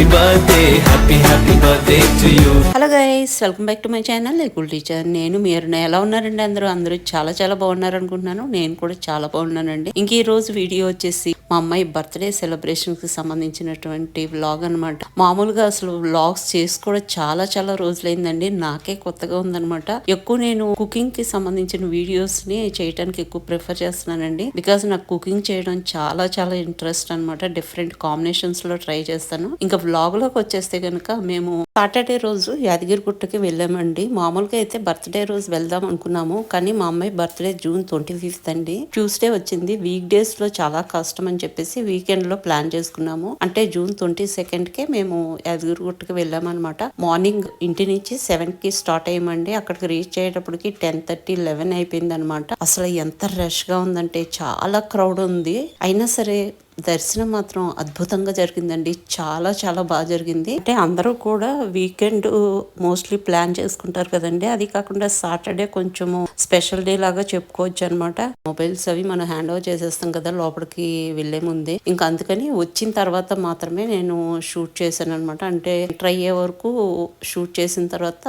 Happy birthday happy happy birthday to you. Hello guys welcome back to my channel లేకుల్ teacher నేను మీరు ఎలా ఉన్నారండి అందరూ? అందరూ చాలా చాలా బాగున్నారు అనుకుంటున్నాను నేను కూడా చాలా బాగున్నానండి. ఇంక ఈ రోజు వీడియో వచ్చేసి మా అమ్మాయి బర్త్డే సెలబ్రేషన్కి సంబంధించినటువంటి వ్లాగ్ అన్నమాట. మామూలుగా అసలు వ్లాగ్స్ చేసి కూడా చాలా చాలా రోజులైందండి. నాకే కొత్తగా ఉందన్నమాట. ఎక్కువ నేను కుకింగ్కి సంబంధించిన వీడియోస్ని చేయడానికి ఎక్కువ ప్రిఫర్ చేస్తున్నానండి. బికాస్ నాకు కుకింగ్ చేయడం చాలా చాలా ఇంట్రెస్ట్ అన్నమాట. డిఫరెంట్ కాంబినేషన్స్లో ట్రై చేస్తాను. ఇంకా బ్లాగ్లోకి వచ్చేస్తే కనుక మేము సాటర్డే రోజు యాదగిరిగుట్టకి వెళ్ళామండి. మామూలుగా అయితే బర్త్డే రోజు వెళ్దాం అనుకున్నాము. కానీ మా అమ్మాయి బర్త్డే జూన్ ట్వంటీ ఫిఫ్త్ అండి. ట్యూస్డే వచ్చింది. వీక్ డేస్లో చాలా కష్టం అని చెప్పేసి వీకెండ్లో ప్లాన్ చేసుకున్నాము. అంటే జూన్ ట్వంటీ సెకండ్ కే మేము యాదగిరిగుట్టకి వెళ్ళామన్నమాట. మార్నింగ్ ఇంటి నుంచి సెవెన్కి స్టార్ట్ అయ్యామండి. అక్కడికి రీచ్ అయ్యేటప్పటికి టెన్ థర్టీ లెవెన్ అయిపోయింది అనమాట అసలు ఎంత రష్గా ఉందంటే చాలా క్రౌడ్ ఉంది. అయినా సరే దర్శనం మాత్రం అద్భుతంగా జరిగిందండి. చాలా చాలా బాగా జరిగింది. అంటే అందరూ కూడా వీకెండ్ మోస్ట్లీ ప్లాన్ చేసుకుంటారు కదండి. అది కాకుండా సాటర్డే కొంచెము స్పెషల్ డే లాగా చెప్పుకోవచ్చు అనమాట మొబైల్స్ అవి మనం హ్యాండ్ ఓవర్ చేసేస్తాం కదా లోపలికి వెళ్ళే ముందే. ఇంకా అందుకని వచ్చిన తర్వాత మాత్రమే నేను షూట్ చేశాను అనమాట అంటే ట్రై అయ్యే వరకు షూట్ చేసిన తర్వాత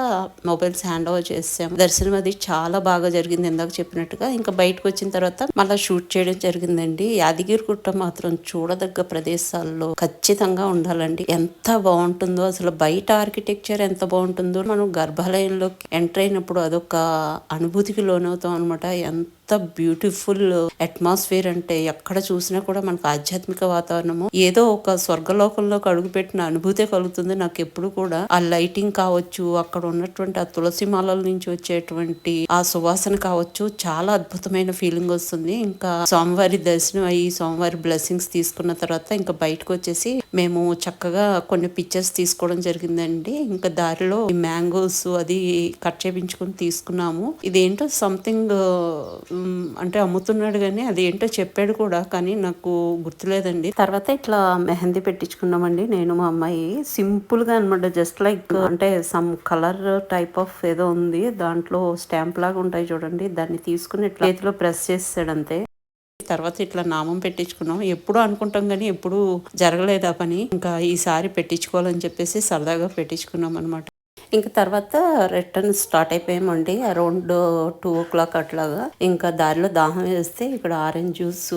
మొబైల్స్ హ్యాండ్ ఓవర్ చేసాము దర్శనం అది చాలా బాగా జరిగింది ఇందాక చెప్పినట్టుగా. ఇంకా బయటకు వచ్చిన తర్వాత మళ్ళీ షూట్ చేయడం జరిగిందండి. యాదగిరి గుట్ట మాత్రం చూడదగ్గ ప్రదేశాల్లో ఖచ్చితంగా ఉండాలండి. ఎంత బాగుంటుందో అసలు బయట ఆర్కిటెక్చర్ ఎంత బాగుంటుందో మనం గర్భాలయంలోకి ఎంటర్ అయినప్పుడు అదొక అనుభూతికి లోనవుతాం అనమాట ఎంత బ్యూటిఫుల్ అట్మాస్ఫియర్ అంటే ఎక్కడ చూసినా కూడా మనకు ఆధ్యాత్మిక వాతావరణము ఏదో ఒక స్వర్గలోకంలోకి అడుగుపెట్టిన అనుభూతే కలుగుతుంది. నాకు ఎప్పుడు కూడా ఆ లైటింగ్ కావచ్చు అక్కడ ఉన్నటువంటి ఆ తులసి మాలల నుంచి వచ్చేటువంటి ఆ సువాసన కావచ్చు చాలా అద్భుతమైన ఫీలింగ్ వస్తుంది. ఇంకా స్వామివారి దర్శనం అయ్యి స్వామివారి బ్లెస్సింగ్స్ తీసుకున్న తర్వాత ఇంకా బయటకు వచ్చేసి మేము చక్కగా కొన్ని పిక్చర్స్ తీసుకోవడం జరిగిందండి. ఇంకా దారిలో ఈ మ్యాంగోస్ అది కట్ చేపించుకొని తీసుకున్నాము. ఇదేంటో సంథింగ్ అంటే అమ్ముతున్నాడు కానీ అది ఏంటో చెప్పాడు కూడా కానీ నాకు గుర్తులేదండి. తర్వాత ఇట్లా మెహందీ పెట్టించుకున్నామండి నేను మా అమ్మాయి. సింపుల్గా అనమాట జస్ట్ లైక్ అంటే సమ్ కలర్ టైప్ ఆఫ్ ఏదో ఉంది. దాంట్లో స్టాంప్ లాగా ఉంటాయి చూడండి. దాన్ని తీసుకుని ఇట్లా చేతిలో ప్రెస్ చేస్తాడు అంతే. తర్వాత ఇట్లా నామం పెట్టించుకున్నాం. ఎప్పుడు అనుకుంటాం కానీ ఎప్పుడు జరగలేదు ఆ పని. ఇంకా ఈసారి పెట్టించుకోవాలని చెప్పేసి సరదాగా పెట్టించుకున్నాం అనమాట ఇంకా తర్వాత రిటర్న్ స్టార్ట్ అయిపోయామండి. అరౌండ్ టూ ఓ క్లాక్ అట్లాగా. ఇంకా దారిలో దాహం వేస్తే ఇక్కడ ఆరెంజ్ జ్యూస్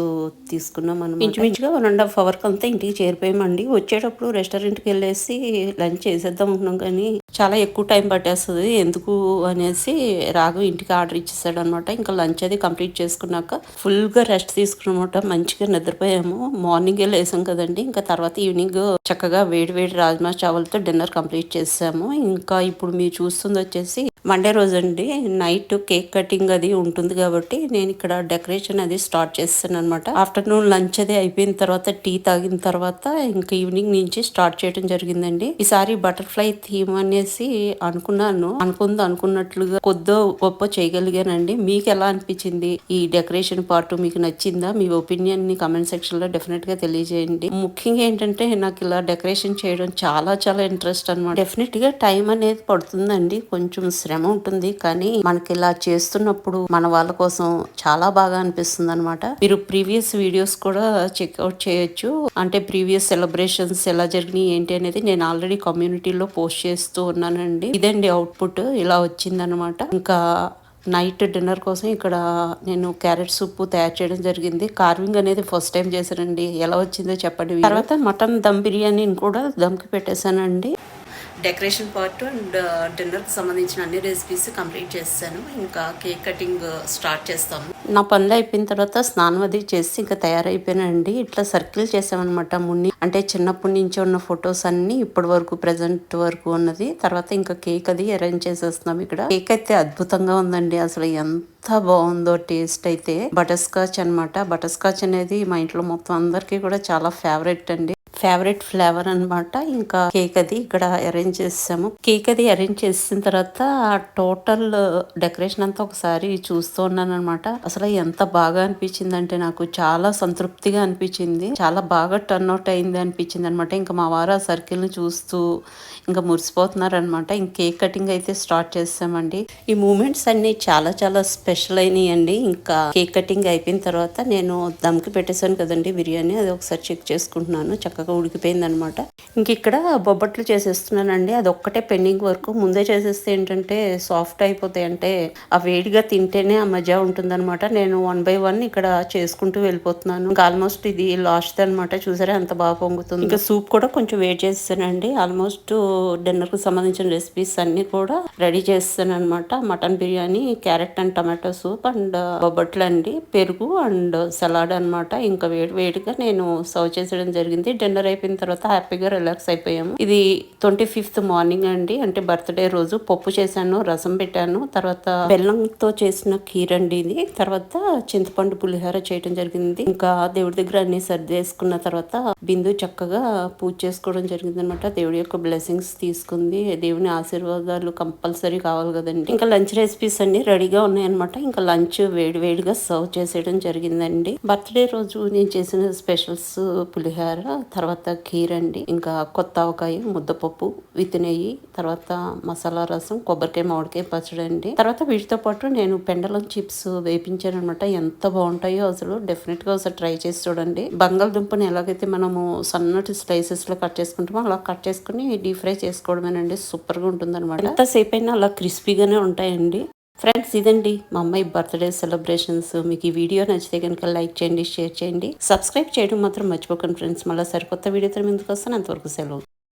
తీసుకున్నాం మనం ఇంచుమించుగా వన్ అండ్ హాఫ్ అవర్ అంతా ఇంటికి చేరిపోయామండి. వచ్చేటప్పుడు రెస్టారెంట్కి వెళ్ళేసి లంచ్ చేసేద్దాం అనుకున్నాం కానీ చాలా ఎక్కువ టైం పట్టేస్తుంది. ఎందుకు అనేసి రాఘు ఇంటికి ఆర్డర్ ఇచ్చేసాడు అనమాట ఇంకా లంచ్ అది కంప్లీట్ చేసుకున్నాక ఫుల్గా రెస్ట్ తీసుకున్నమాట. మంచిగా నిద్రపోయాము. మార్నింగ్ లేసాం కదండి. ఇంకా తర్వాత ఈవినింగ్ చక్కగా వేడి వేడి రాజ్మా చావల్తో డిన్నర్ కంప్లీట్ చేసాము. ఇంకా ఇప్పుడు మీరు చూస్తుంది వచ్చేసి మండే రోజు అండి నైట్ కేక్ కటింగ్ అది ఉంటుంది కాబట్టి నేను ఇక్కడ డెకరేషన్ అది స్టార్ట్ చేస్తాను అనమాట ఆఫ్టర్నూన్ లంచ్ అది అయిపోయిన తర్వాత టీ తాగిన తర్వాత ఇంకా ఈవినింగ్ నుంచి స్టార్ట్ చేయడం జరిగిందండి. ఈసారి బటర్ఫ్లై థీమ్ అనేసి అనుకున్నాను. అనుకుంది అనుకున్నట్లుగా కొద్దో గొప్ప చేయగలిగానండి. మీకు ఎలా అనిపించింది? ఈ డెకరేషన్ పార్ట్ మీకు నచ్చిందా? మీ ఒపీనియన్ని కమెంట్ సెక్షన్లో డెఫినెట్గా తెలియజేయండి. ముఖ్యంగా ఏంటంటే నాకు ఇలా డెకరేషన్ చేయడం చాలా చాలా ఇంట్రెస్ట్ అనమాట డెఫినెట్గా టైం అనేది పడుతుందండి. కొంచెం శ్రమ ఉంటుంది. కానీ మనకి ఇలా చేస్తున్నప్పుడు మన వాళ్ళ కోసం చాలా బాగా అనిపిస్తుంది అనమాట మీరు ప్రీవియస్ వీడియోస్ కూడా చెక్అవుట్ చేయొచ్చు. అంటే ప్రీవియస్ సెలబ్రేషన్స్ ఎలా జరిగినాయి ఏంటి అనేది నేను ఆల్రెడీ కమ్యూనిటీలో పోస్ట్ చేస్తూ ఉన్నానండి. ఇదండి అవుట్పుట్. ఇలా వచ్చిందనమాట ఇంకా నైట్ డిన్నర్ కోసం ఇక్కడ నేను క్యారెట్ సూప్ తయారు చేయడం జరిగింది. కార్వింగ్ అనేది ఫస్ట్ టైం చేశానండి. ఎలా వచ్చిందో చెప్పండి తర్వాత మటన్ దమ్ బిర్యానీని కూడా దమ్కి పెట్టేశానండి. డెకరేషన్ పార్ట్ అండ్ డిన్నర్కి సంబంధించిన అన్ని రెసిపీస్ కంప్లీట్ చేస్తాను. ఇంకా కేక్ కటింగ్ స్టార్ట్ చేస్తాము. నా పనులు అయిపోయిన తర్వాత స్నానం అది చేసి ఇంకా తయారైపోయానండి. ఇట్లా సర్కిల్ చేసామన్నమాట మున్ని. అంటే చిన్నప్పటి నుంచి ఉన్న ఫొటోస్ అన్ని ఇప్పటి వరకు ప్రెసెంట్ వరకు ఉన్నది. తర్వాత ఇంకా కేక్ అది అరేంజ్ చేసేస్తున్నాం ఇక్కడ. కేక్ అయితే అద్భుతంగా ఉందండి. అసలు ఎంత బాగుందో టేస్ట్ అయితే. బటర్ స్కాచ్ అనమాట బటర్ స్కాచ్ అనేది మా ఇంట్లో మొత్తం అందరికీ కూడా చాలా ఫేవరెట్ అండి. ఫేవరెట్ ఫ్లేవర్ అన్నమాట. ఇంకా కేక్ అది ఇక్కడ అరేంజ్ చేసాము. కేక్ అది అరేంజ్ చేసిన తర్వాత టోటల్ డెకరేషన్ అంతా ఒకసారి చూస్తూ ఉన్నాను అనమాట అసలు ఎంత బాగా అనిపించింది అంటే నాకు చాలా సంతృప్తిగా అనిపించింది. చాలా బాగా టర్న్ అవుట్ అయింది అనిపించింది అనమాట ఇంకా మా వారు ఆ సర్కిల్ని చూస్తూ ఇంకా మురిసిపోతున్నారు అనమాట ఇంక కేక్ కటింగ్ అయితే స్టార్ట్ చేసామండి. ఈ మూమెంట్స్ అన్ని చాలా చాలా స్పెషల్ అయినాయి అండి ఇంకా కేక్ కటింగ్ అయిపోయిన తర్వాత నేను దమ్కి పెట్టేశాను కదండి బిర్యానీ. అది ఒకసారి చెక్ చేసుకుంటున్నాను. చక్కగా ఉడికిపోయిందనమాట. ఇంక ఇక్కడ బొబ్బట్లు చేసేస్తున్నానండి. అది ఒక్కటే పెండింగ్ వరకు. ముందే చేసేస్తే ఏంటంటే సాఫ్ట్ అయిపోతాయి. అంటే ఆ వేడిగా తింటేనే ఆ మజా ఉంటుందన్నమాట నేను వన్ బై వన్ ఇక్కడ చేసుకుంటూ వెళ్ళిపోతున్నాను. ఇంకా ఆల్మోస్ట్ ఇది లాస్ట్ అనమాట. చూసారా ఎంత బాగా పొంగుతుంది. ఇంకా సూప్ కూడా కొంచెం వేడి చేస్తానండి. ఆల్మోస్ట్ డిన్నర్కు సంబంధించిన రెసిపీస్ అన్ని కూడా రెడీ చేస్తాను అనమాట mutton biryani carrot and tomato soup and బొబ్బట్లు అండి పెరుగు అండ్ సలాడ్ అన్నమాట ఇంకా వేడి వేడిగా నేను సర్వ్ చేసేయడం జరిగింది. డిన్నర్ అయిపోయిన తర్వాత హ్యాపీగా రిలాక్స్ అయిపోయాము. ఇది ట్వంటీ ఫిఫ్త్ మార్నింగ్ అండి. అంటే బర్త్డే రోజు పప్పు చేశాను రసం పెట్టాను తర్వాత బెల్లంతో చేసిన కీర్ అండి ఇది. తర్వాత చింతపండు పులిహోర చేయడం జరిగింది. ఇంకా దేవుడి దగ్గర అన్ని సర్దేసుకున్న తర్వాత బిందు చక్కగా పూజ చేసుకోవడం జరిగింది అనమాట దేవుడి యొక్క బ్లెస్సింగ్స్ తీసుకుంది. దేవుని ఆశీర్వాదాలు కంపల్సరీ కావాలి కదండి. ఇంకా లంచ్ రెసిపీస్ అన్ని రెడీగా ఉన్నాయన్నమాట. ఇంకా లంచ్ వేడి వేడిగా సర్వ్ చేసేయడం జరిగిందండి. బర్త్డే రోజు నేను చేసిన స్పెషల్స్ పులిహోర తర్వాత తర్వాత అండి ఇంకా కొత్త ఆవకాయ ముద్దపప్పు విత్ నెయ్యి తర్వాత మసాలా రసం కొబ్బరికాయ మామిడికాయ పచ్చడి అండి తర్వాత వీటితో పాటు నేను పెండలం చిప్స్ వేపించాను అనమాట ఎంత బాగుంటాయో అసలు డెఫినెట్గా ఒకసారి ట్రై చేసి చూడండి. బంగాళదుంపని ఎలాగైతే మనము సన్నటి స్లైసెస్లో కట్ చేసుకుంటామో అలా కట్ చేసుకుని డీప్ ఫ్రై చేసుకోవడమేనండి. సూపర్గా ఉంటుంది అనమాట ఎంతసేపు అయినా అలా క్రిస్పీగానే ఉంటాయండి. ఫ్రెండ్స్ ఇదండి మా అమ్మాయి బర్త్డే సెలబ్రేషన్స్ మీకు ఈ వీడియో నచ్చితే కనుక లైక్ చేయండి షేర్ చేయండి. సబ్స్క్రైబ్ చేయడం మాత్రం మర్చిపోకండి ఫ్రెండ్స్ మళ్ళీ సరికొత్త వీడియోతో ముందుకు వస్తాను. అంతవరకు సెలవు.